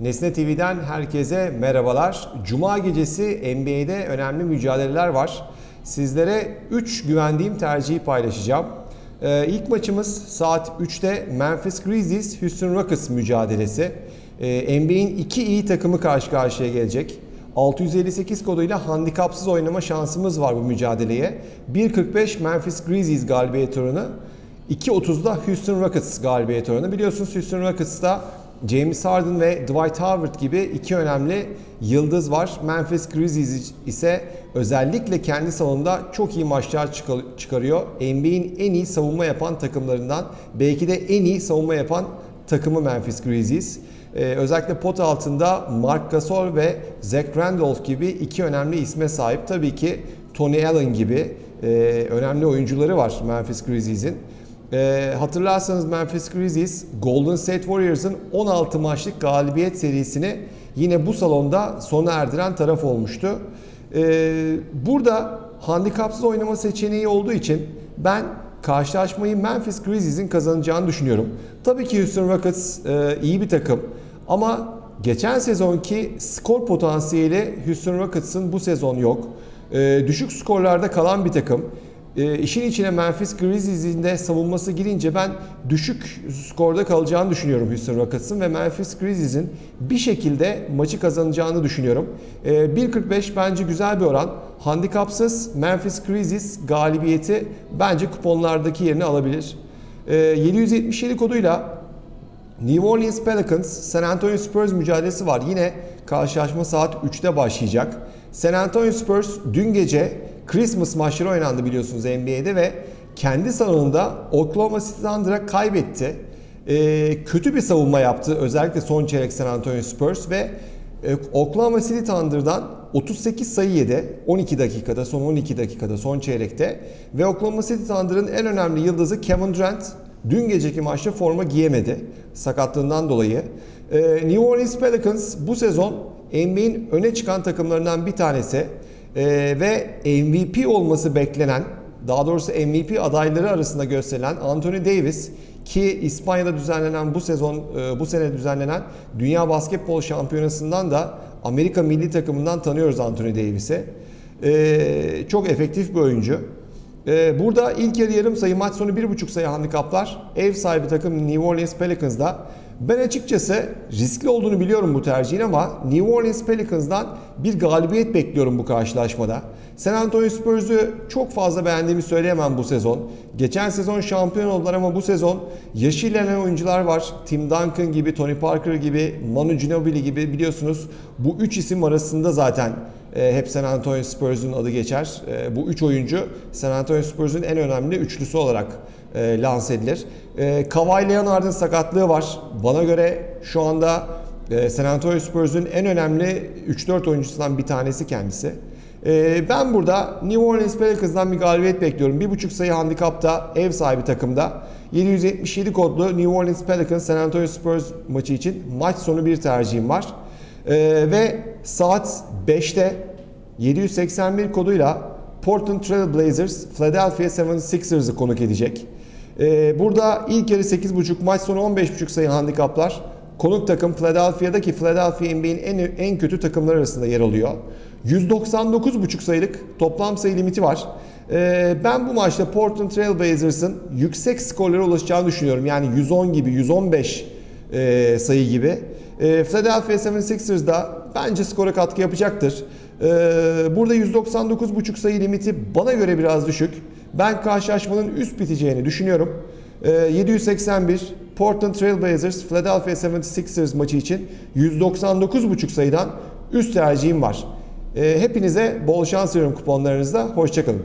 Nesne TV'den herkese merhabalar. Cuma gecesi NBA'de önemli mücadeleler var. Sizlere 3 güvendiğim tercihi paylaşacağım. Ee, ilk maçımız saat 3'te Memphis Grizzlies Houston Rockets mücadelesi. Ee, NBA'in iki iyi takımı karşı karşıya gelecek. 658 koduyla handikapsız oynama şansımız var bu mücadeleye. 1.45 Memphis Grizzlies galibiyet oranı. 2.30'da Houston Rockets galibiyet oranı. Biliyorsunuz Houston Rockets'ta James Harden ve Dwight Howard gibi iki önemli yıldız var. Memphis Grizzlies ise özellikle kendi salonunda çok iyi maçlar çıkarıyor. NBA'in en iyi savunma yapan takımlarından belki de en iyi savunma yapan takımı Memphis Grizzlies. Ee, özellikle pot altında Mark Gasol ve Zach Randolph gibi iki önemli isme sahip. Tabii ki Tony Allen gibi e, önemli oyuncuları var Memphis Grizzlies'in. E, hatırlarsanız Memphis Grizzlies Golden State Warriors'ın 16 maçlık galibiyet serisini yine bu salonda sona erdiren taraf olmuştu. E, burada handikapsız oynama seçeneği olduğu için ben karşılaşmayı Memphis Grizzlies'in kazanacağını düşünüyorum. Tabii ki Houston Rockets e, iyi bir takım ama geçen sezonki skor potansiyeli Houston Rockets'ın bu sezon yok. E, düşük skorlarda kalan bir takım. E, işin içine Memphis Grizzlies'in de savunması girince ben düşük skorda kalacağını düşünüyorum Houston Rockets'ın ve Memphis Grizzlies'in bir şekilde maçı kazanacağını düşünüyorum. E, 1.45 bence güzel bir oran. Handikapsız Memphis Grizzlies galibiyeti bence kuponlardaki yerini alabilir. E, 777 koduyla New Orleans Pelicans, San Antonio Spurs mücadelesi var. Yine karşılaşma saat 3'te başlayacak. San Antonio Spurs dün gece Christmas maçları oynandı biliyorsunuz NBA'de ve kendi salonunda Oklahoma City Thunder'a kaybetti. Ee, kötü bir savunma yaptı özellikle son çeyrek San Antonio Spurs ve e, Oklahoma City Thunder'dan 38 sayı yedi 12 dakikada son 12 dakikada son çeyrekte ve Oklahoma City Thunder'ın en önemli yıldızı Kevin Durant dün geceki maçta forma giyemedi sakatlığından dolayı. Ee, New Orleans Pelicans bu sezon NBA'in öne çıkan takımlarından bir tanesi e, ve MVP olması beklenen daha doğrusu MVP adayları arasında gösterilen Anthony Davis ki İspanya'da düzenlenen bu sezon e, bu sene düzenlenen Dünya Basketbol Şampiyonası'ndan da Amerika milli takımından tanıyoruz Anthony Davis'i. E, çok efektif bir oyuncu. E, burada ilk yarı yarım sayı maç sonu 1.5 sayı handikaplar ev sahibi takım New Orleans Pelicans'da ben açıkçası riskli olduğunu biliyorum bu tercihin ama New Orleans Pelicans'dan bir galibiyet bekliyorum bu karşılaşmada. San Antonio Spurs'u çok fazla beğendiğimi söyleyemem bu sezon. Geçen sezon şampiyon oldular ama bu sezon yaşı ilerleyen oyuncular var. Tim Duncan gibi, Tony Parker gibi, Manu Ginobili gibi biliyorsunuz bu üç isim arasında zaten e, hep San Antonio Spurs'un adı geçer. E, bu üç oyuncu San Antonio Spurs'un en önemli üçlüsü olarak e, lanse edilir. E, Kawhi Leonard'ın sakatlığı var. Bana göre şu anda e, San Antonio Spurs'un en önemli 3-4 oyuncusundan bir tanesi kendisi. E, ben burada New Orleans Pelicans'dan bir galibiyet bekliyorum. 1.5 sayı handikapta ev sahibi takımda. 777 kodlu New Orleans Pelicans San Antonio Spurs maçı için maç sonu bir tercihim var. Ee, ve saat 5'te 781 koduyla Portland Trail Blazers Philadelphia 76ers'ı konuk edecek. Ee, burada ilk yarı 8.5 maç sonu 15.5 sayı handikaplar. Konuk takım Philadelphia'da ki Philadelphia NBA'in en, en kötü takımlar arasında yer alıyor. 199.5 sayılık toplam sayı limiti var. Ee, ben bu maçta Portland Trail Blazers'ın yüksek skorlara ulaşacağını düşünüyorum. Yani 110 gibi, 115 e, sayı gibi. E, Philadelphia 76ers da bence skora katkı yapacaktır. E, burada 199.5 sayı limiti bana göre biraz düşük. Ben karşılaşmanın üst biteceğini düşünüyorum. E, 781 Portland Trail Blazers Philadelphia 76ers maçı için 199.5 sayıdan üst tercihim var. E, hepinize bol şans diliyorum kuponlarınızda. Hoşçakalın.